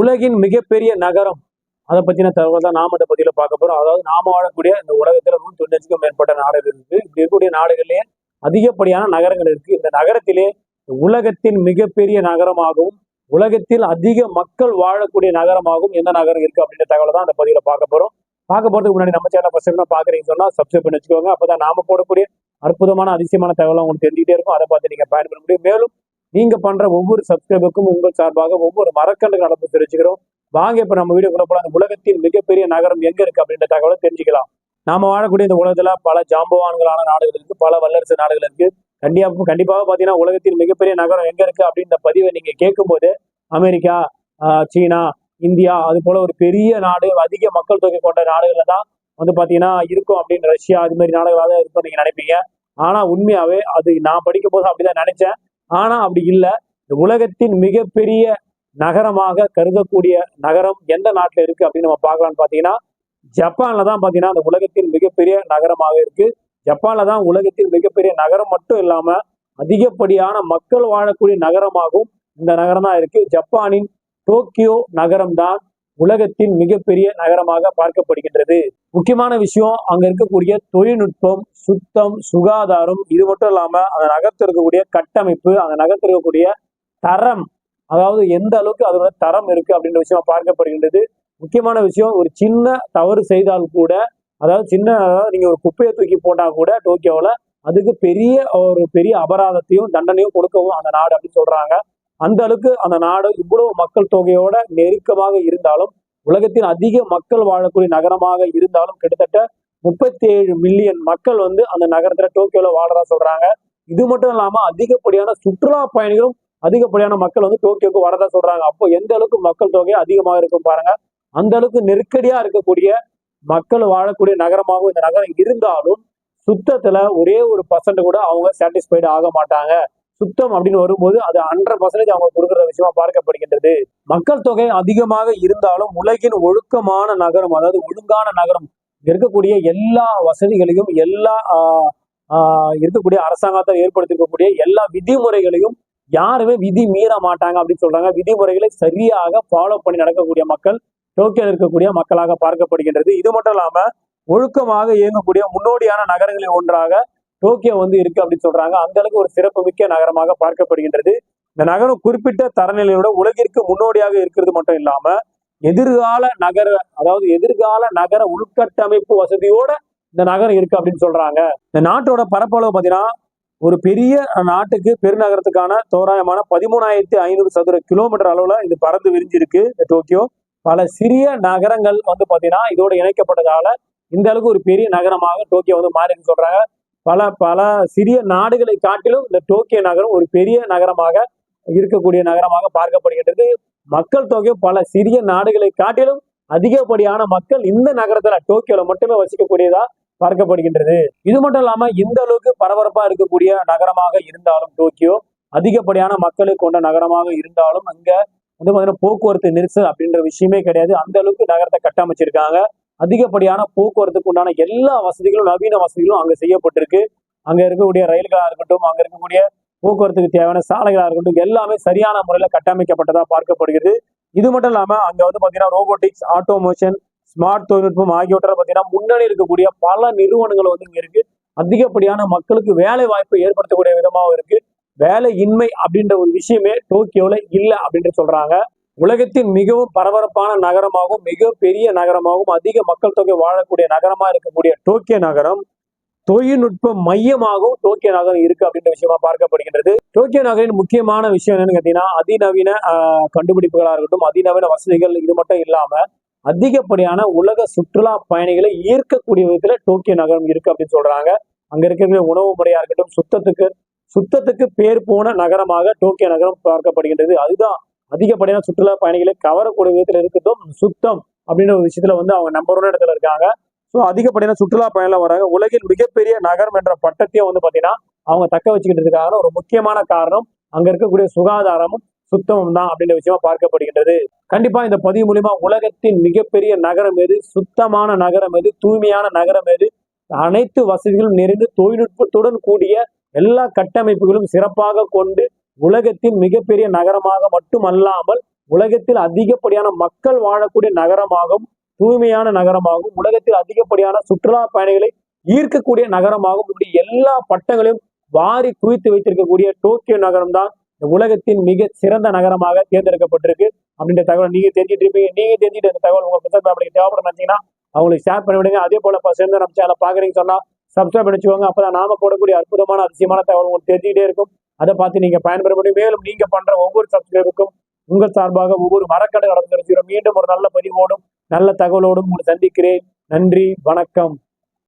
உலகின் மிகப்பெரிய நகரம். அதை பத்தின தகவல் தான் நாம இந்த பதில பார்க்க போறோம். அதாவது நாம வாழக்கூடிய இந்த உலகத்துல நூத்தி தொண்ணூறுக்கும் மேற்பட்ட நாடுகள் இருக்கு. இப்படி இருக்கக்கூடிய நாடுகள்லயே அதிகப்படியான நகரங்கள் இருக்கு. இந்த நகரத்திலே உலகத்தின் மிகப்பெரிய நகரமாகவும் உலகத்தில் அதிக மக்கள் வாழக்கூடிய நகரமாகவும் எந்த நகரம் இருக்கு அப்படின்ற தகவலை தான் அந்த பதில பார்க்க போறோம். பார்க்க போறதுக்கு முன்னாடி நம்ம சேனல் ஃபர்ஸ்ட் டைம் பாக்குறீங்க சொன்னா சப்ஸ்கிரைப் பண்ணி வச்சுக்கோங்க. அப்பதான் நாம போடக்கூடிய அற்புதமான அதிசயமான தகவல் உங்களுக்கு தெரிஞ்சுக்கிட்டே இருக்கும். அதை பார்த்து நீங்க பயன்பெற முடியும். மேலும் நீங்க பண்ற ஒவ்வொரு சப்ஸ்கிரைபுக்கும் உங்கள் சார்பாக ஒவ்வொரு மரக்கன்று நடப்பு தெரிஞ்சுக்கிறோம் வாங்க இப்ப நம்ம வீடியோக்குள்ள போல அந்த உலகத்தின் மிகப்பெரிய நகரம் எங்க இருக்கு அப்படின்ற தகவலை தெரிஞ்சுக்கலாம். நாம வாழக்கூடிய இந்த உலகத்துல பல ஜாம்பவான்களான நாடுகள் இருக்கு பல வல்லரசு நாடுகள் இருக்கு. கண்டிப்பா கண்டிப்பாக பாத்தீங்கன்னா உலகத்தின் மிகப்பெரிய நகரம் எங்க இருக்கு அப்படின்ற பதிவை நீங்க கேட்கும்போது அமெரிக்கா ஆஹ் சீனா இந்தியா அது போல ஒரு பெரிய நாடு அதிக மக்கள் தொகை கொண்ட நாடுகள்ல தான் வந்து பாத்தீங்கன்னா இருக்கும் அப்படின்னு ரஷ்யா அது மாதிரி நாடுகளாக தான் இருக்கும் நீங்க நினைப்பீங்க. ஆனா உண்மையாவே அது நான் படிக்கும் போது அப்படிதான் நினைச்சேன். ஆனா அப்படி இல்லை. இந்த உலகத்தின் மிகப்பெரிய நகரமாக கருதக்கூடிய நகரம் எந்த நாட்டில் இருக்கு அப்படின்னு நம்ம பார்க்கலாம்னு பார்த்தீங்கன்னா ஜப்பான்ல தான் பார்த்தீங்கன்னா அந்த உலகத்தின் மிகப்பெரிய நகரமாக இருக்கு. ஜப்பான்ல தான் உலகத்தின் மிகப்பெரிய நகரம் மட்டும் இல்லாம அதிகப்படியான மக்கள் வாழக்கூடிய நகரமாகவும் இந்த நகரம் தான் இருக்கு. ஜப்பானின் டோக்கியோ நகரம் தான் உலகத்தின் மிகப்பெரிய நகரமாக பார்க்கப்படுகின்றது. முக்கியமான விஷயம் அங்க இருக்கக்கூடிய தொழில்நுட்பம் சுத்தம் சுகாதாரம் இது மட்டும் இல்லாம அந்த நகரத்தில் இருக்கக்கூடிய கட்டமைப்பு அந்த நகரத்தில் இருக்கக்கூடிய தரம் அதாவது எந்த அளவுக்கு அதோட தரம் இருக்கு அப்படின்ற விஷயம் பார்க்கப்படுகின்றது. முக்கியமான விஷயம் ஒரு சின்ன தவறு செய்தால் கூட அதாவது சின்ன நீங்க ஒரு குப்பையை தூக்கி போட்டா கூட டோக்கியோவில் அதுக்கு பெரிய ஒரு பெரிய அபராதத்தையும் தண்டனையும் கொடுக்கவும் அந்த நாடு அப்படின்னு சொல்றாங்க. அந்த அளவுக்கு அந்த நாடு இவ்வளவு மக்கள் தொகையோட நெருக்கமாக இருந்தாலும் உலகத்தின் அதிக மக்கள் வாழக்கூடிய நகரமாக இருந்தாலும் கிட்டத்தட்ட முப்பத்தி ஏழு மில்லியன் மக்கள் வந்து அந்த நகரத்துல டோக்கியோல வாழறதா சொல்றாங்க. இது மட்டும் இல்லாம அதிகப்படியான சுற்றுலா பயணிகளும் அதிகப்படியான மக்கள் வந்து டோக்கியோக்கு வரதா சொல்றாங்க. அப்போ எந்த அளவுக்கு மக்கள் தொகை அதிகமாக இருக்கும் பாருங்க. அந்த அளவுக்கு நெருக்கடியா இருக்கக்கூடிய மக்கள் வாழக்கூடிய நகரமாகவும் இந்த நகரம் இருந்தாலும் சுத்தத்துல ஒரே ஒரு பர்சன்ட் கூட அவங்க சாட்டிஸ்ஃபைடு ஆக மாட்டாங்க. சுத்தம் அப்படின்னு வரும்போது அது ஹண்ட்ரட் பர்சன்டேஜ் அவங்க கொடுக்குற விஷயமா பார்க்கப்படுகின்றது. மக்கள் தொகை அதிகமாக இருந்தாலும் உலகின் ஒழுக்கமான நகரம் அதாவது ஒழுங்கான நகரம் இருக்கக்கூடிய எல்லா வசதிகளையும் எல்லா ஆஹ், இருக்கக்கூடிய அரசாங்கத்தை ஏற்படுத்திருக்கக்கூடிய எல்லா விதிமுறைகளையும் யாருமே விதி மீற மாட்டாங்க அப்படின்னு சொல்றாங்க. விதிமுறைகளை சரியாக ஃபாலோ பண்ணி நடக்கக்கூடிய மக்கள் டோக்கியோ இருக்கக்கூடிய மக்களாக பார்க்கப்படுகின்றது. இது மட்டும் இல்லாம ஒழுக்கமாக இயங்கக்கூடிய முன்னோடியான நகரங்களில் ஒன்றாக டோக்கியோ வந்து இருக்கு அப்படின்னு சொல்றாங்க. அந்த அளவுக்கு ஒரு சிறப்புமிக்க நகரமாக பார்க்கப்படுகின்றது. இந்த நகரம் குறிப்பிட்ட தரநிலையோட உலகிற்கு முன்னோடியாக இருக்கிறது மட்டும் இல்லாம எதிர்கால நகர அதாவது எதிர்கால நகர உள்கட்டமைப்பு வசதியோட இந்த நகரம் இருக்கு அப்படின்னு சொல்றாங்க. இந்த நாட்டோட பரப்பளவு பார்த்தீங்கன்னா ஒரு பெரிய நாட்டுக்கு பெருநகரத்துக்கான தோராயமான பதிமூணாயிரத்தி ஐநூறு சதுர கிலோமீட்டர் அளவுல இது பறந்து விரிஞ்சிருக்கு இந்த டோக்கியோ. பல சிறிய நகரங்கள் வந்து பார்த்தீங்கன்னா இதோட இணைக்கப்பட்டதால இந்த அளவுக்கு ஒரு பெரிய நகரமாக டோக்கியோ வந்து மாறின்னு சொல்றாங்க. பல பல சிறிய நாடுகளை காட்டிலும் இந்த டோக்கியோ நகரம் ஒரு பெரிய நகரமாக இருக்கக்கூடிய நகரமாக பார்க்கப்படுகின்றது. மக்கள் தொகை பல சிறிய நாடுகளை காட்டிலும் அதிகப்படியான மக்கள் இந்த நகரத்துல டோக்கியோல மட்டுமே வசிக்கக்கூடியதா பார்க்கப்படுகின்றது. இது மட்டும் இல்லாம இந்த அளவுக்கு பரபரப்பா இருக்கக்கூடிய நகரமாக இருந்தாலும் டோக்கியோ அதிகப்படியான மக்களை கொண்ட நகரமாக இருந்தாலும் அங்க வந்து பாத்தீங்கன்னா போக்குவரத்து நெரிசல் அப்படின்ற விஷயமே கிடையாது. அந்த அளவுக்கு நகரத்தை கட்டமைச்சிருக்காங்க. அதிகப்படியான போக்குவரத்துக்கு உண்டான எல்லா வசதிகளும் நவீன வசதிகளும் அங்கே செய்யப்பட்டிருக்கு. அங்கே இருக்கக்கூடிய ரயில்களாக இருக்கட்டும் அங்கே இருக்கக்கூடிய போக்குவரத்துக்கு தேவையான சாலைகளாக இருக்கட்டும் எல்லாமே சரியான முறையில் கட்டமைக்கப்பட்டதாக பார்க்கப்படுகிறது. இது மட்டும் இல்லாமல் அங்கே வந்து பார்த்தீங்கன்னா ரோபோட்டிக்ஸ் ஆட்டோமோஷன் ஸ்மார்ட் தொழில்நுட்பம் ஆகியவற்றை பார்த்தீங்கன்னா முன்னணி இருக்கக்கூடிய பல நிறுவனங்கள் வந்து இங்கே இருக்கு. அதிகப்படியான மக்களுக்கு வேலை வாய்ப்பை ஏற்படுத்தக்கூடிய விதமாகவும் இருக்கு. வேலை இன்மை அப்படின்ற ஒரு விஷயமே டோக்கியோவில் இல்லை அப்படின்ட்டு சொல்றாங்க. உலகத்தின் மிகவும் பரபரப்பான நகரமாகவும் மிக பெரிய நகரமாகவும் அதிக மக்கள் தொகை வாழக்கூடிய நகரமா இருக்கக்கூடிய டோக்கியோ நகரம் தொழில்நுட்ப மையமாகவும் டோக்கியோ நகரம் இருக்கு அப்படின்ற விஷயமா பார்க்கப்படுகின்றது. டோக்கியோ நகரின் முக்கியமான விஷயம் என்னன்னு கேட்டீங்கன்னா அதிநவீன கண்டுபிடிப்புகளாக இருக்கட்டும் அதிநவீன வசதிகள் இது மட்டும் இல்லாம அதிகப்படியான உலக சுற்றுலா பயணிகளை ஈர்க்கக்கூடிய விதத்துல டோக்கியோ நகரம் இருக்கு அப்படின்னு சொல்றாங்க. அங்க இருக்கிற உணவு முறையா இருக்கட்டும் சுத்தத்துக்கு சுத்தத்துக்கு பேர் போன நகரமாக டோக்கியோ நகரம் பார்க்கப்படுகின்றது. அதுதான் அதிகப்படியான சுற்றுலா பயணிகளை கவரக்கூடிய விதத்தில் இருக்கட்டும் சுத்தம் அப்படின்ற ஒரு விஷயத்துல வந்து அவங்க நம்பர் ஒன் இடத்துல இருக்காங்க. ஸோ அதிகப்படியான சுற்றுலா பயணிகள் வராங்க. உலகின் மிகப்பெரிய நகரம் என்ற பட்டத்தையும் வந்து பாத்தீங்கன்னா அவங்க தக்க வச்சுக்கிட்டு இருக்காங்க ஒரு முக்கியமான காரணம். அங்க இருக்கக்கூடிய சுகாதாரமும் சுத்தமும் தான் அப்படின்ற விஷயமா பார்க்கப்படுகின்றது. கண்டிப்பா இந்த பதிவு மூலியமா உலகத்தின் மிகப்பெரிய நகரம் எது? சுத்தமான நகரம் எது? தூய்மையான நகரம் எது? அனைத்து வசதிகளும் நிறைந்து தொழில்நுட்பத்துடன் கூடிய எல்லா கட்டமைப்புகளும் சிறப்பாக கொண்டு உலகத்தின் மிகப்பெரிய நகரமாக மட்டுமல்லாமல் உலகத்தில் அதிகப்படியான மக்கள் வாழக்கூடிய நகரமாகவும் தூய்மையான நகரமாகவும் உலகத்தில் அதிகப்படியான சுற்றுலா பயணிகளை ஈர்க்கக்கூடிய நகரமாகவும் இப்படி எல்லா பட்டங்களையும் வாரி குவித்து வைத்திருக்கக்கூடிய டோக்கியோ நகரம் தான் இந்த உலகத்தின் மிக சிறந்த நகரமாக தேர்ந்தெடுக்கப்பட்டிருக்கு. அப்படின்ற தகவல் நீங்க தெரிஞ்சுட்டு இருப்பீங்க. நீங்க தெரிஞ்சுட்டு அந்த தகவல் உங்க புத்தகம் தேவைப்படும் நினைச்சீங்கன்னா அவங்களுக்கு ஷேர் பண்ணி விடுங்க அதே போல சேர்ந்து நம்ம சேனல் பாக்குறீங்க சொன்னா சப்ஸ்கிரைப் பண்ணிச்சுவாங்க வச்சுக்கோங்க அப்பதான் நாம போடக்கூடிய அற்புதமான அதிசயமான தகவல் உங்களுக்கு தெரிஞ்சுக்கிட்டே இருக்கும். அதை பார்த்து நீங்க பயன்பெற முடியும் மேலும் நீங்க பண்ற ஒவ்வொரு சப்ஸ்கிரைபுக்கும் உங்கள் சார்பாக ஒவ்வொரு மரக்கடை நடந்து மீண்டும் ஒரு நல்ல பதிவோடும் நல்ல தகவலோடும் உங்களை சந்திக்கிறேன். நன்றி வணக்கம்.